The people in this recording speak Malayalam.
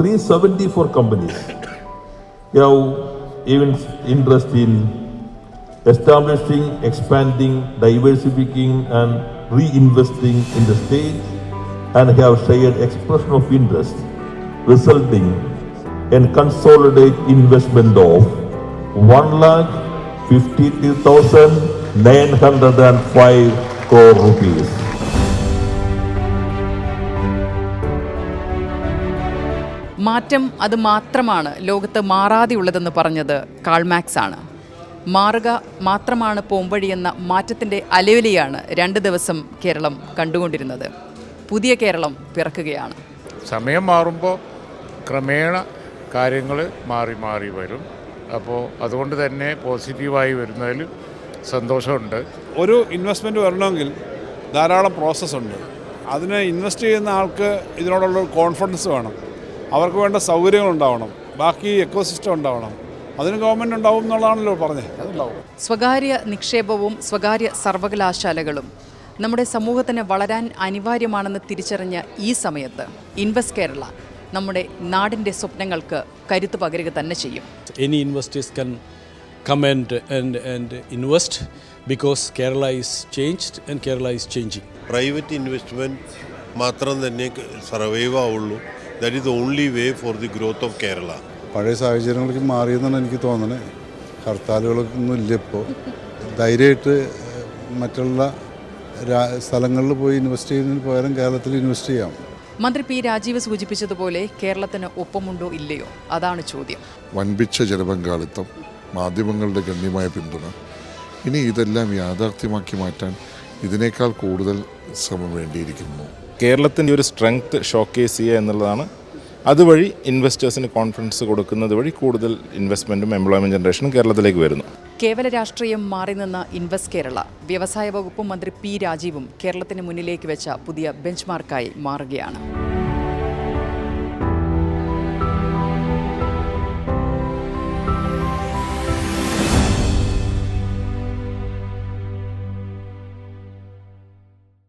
374 companies have even interest in establishing, expanding, diversifying, and reinvesting in the state and have shared expression of interest, resulting in consolidated investment of one lakh fifty-two thousand nine hundred and five crore rupees. മാറ്റം അത് മാത്രമാണ് ലോകത്ത് മാറാതെയുള്ളതെന്ന് പറഞ്ഞത് കാൾമാക്സ് ആണ്. മാറുക മാത്രമാണ് പോംവഴിയെന്ന മാറ്റത്തിന്റെ അലവിലെയാണ് രണ്ട് ദിവസം കേരളം കണ്ടുകൊണ്ടിരുന്നത്. പുതിയ കേരളം പിറക്കുകയാണ്. സമയം മാറുമ്പോൾ ക്രമേണ കാര്യങ്ങൾ മാറി മാറി വരും. അപ്പോൾ അതുകൊണ്ട് തന്നെ പോസിറ്റീവായി വരുന്നതിൽ സന്തോഷമുണ്ട്. ഒരു ഇൻവെസ്റ്റ്മെന്റ് വരണമെങ്കിൽ ധാരാളം പ്രോസസ്സുണ്ട് അതിന് ഇൻവെസ്റ്റ് ചെയ്യുന്ന ആൾക്ക് ഇതിനോടുള്ള ഒരു കോൺഫിഡൻസ് വേണം. അവർക്ക് വേണ്ട സൗകര്യങ്ങൾ ഉണ്ടാവണം ബാക്കി എക്കോസിസ്റ്റം ഉണ്ടാവണം. അതിന് ഗവൺമെന്റ് ഉണ്ടാവും എന്നുള്ളതാണല്ലോ പറഞ്ഞത് അതുണ്ടാവും. സ്വകാര്യ നിക്ഷേപവും സ്വകാര്യ സർവകലാശാലകളും നമ്മുടെ സമൂഹത്തിന് വളരാൻ അനിവാര്യമാണെന്ന് തിരിച്ചറിഞ്ഞ ഈ സമയത്ത് ഇൻവെസ്റ്റ് കേരള നമ്മുടെ നാടിന്റെ സ്വപ്നങ്ങൾക്ക് കരുത്ത് പകരുക തന്നെ ചെയ്യും. Any investors can come and and invest because Kerala is changed and Kerala is changing changing. Private investment മാത്രം തന്നെ സർവൈവ് ആവുള്ളൂ. That is the only way for the growth of Kerala പഴയ സാഹചര്യങ്ങളിലേക്ക് മാറിയെന്നാണ് എനിക്ക് തോന്നുന്നത് ഹർത്താലുകളൊന്നും ഇല്ല ഇപ്പോൾ ധൈര്യമായിട്ട് മറ്റുള്ള സ്ഥലങ്ങളിൽ പോയി ഇൻവെസ്റ്റ് ചെയ്യുന്നതിന് പകരം കേരളത്തിൽ ഇൻവെസ്റ്റ് ചെയ്യാം. മന്ത്രി പി രാജീവ് സൂചിപ്പിച്ചതുപോലെ കേരളത്തിന് ഒപ്പമുണ്ടോ ഇല്ലയോ? അതാണ് ചോദ്യം. വൻപിച്ച ജനപങ്കാളിത്തം മാധ്യമങ്ങളുടെ ഗണ്യമായ പിന്തുണ. ഇനി ഇതെല്ലാം യാഥാർത്ഥ്യമാക്കി മാറ്റാൻ ഇതിനേക്കാൾ കൂടുതൽ ശ്രമം വേണ്ടിയിരിക്കുന്നു. കേരളത്തിന്റെ ഒരു സ്ട്രെങ്ത് ഷോക്കേസ് ചെയ്യുക എന്നുള്ളതാണ്. അതുവഴി ഇൻവെസ്റ്റേഴ്സിന് കോൺഫിഡൻസ് കൊടുക്കുന്നത് വഴി കൂടുതൽ ഇൻവെസ്റ്റ്മെന്റും എംപ്ലോയ്മെന്റ് ജനറേഷനും കേരളത്തിലേക്ക് വരുന്നു. കേവല രാഷ്ട്രീയം മാറി നിന്ന ഇൻവെസ്റ്റ് കേരള വ്യവസായ വകുപ്പ് മന്ത്രി പി രാജീവും കേരളത്തിന് മുന്നിലേക്ക് വെച്ച പുതിയ ബെഞ്ച്മാർക്കായി മാറുകയാണ്.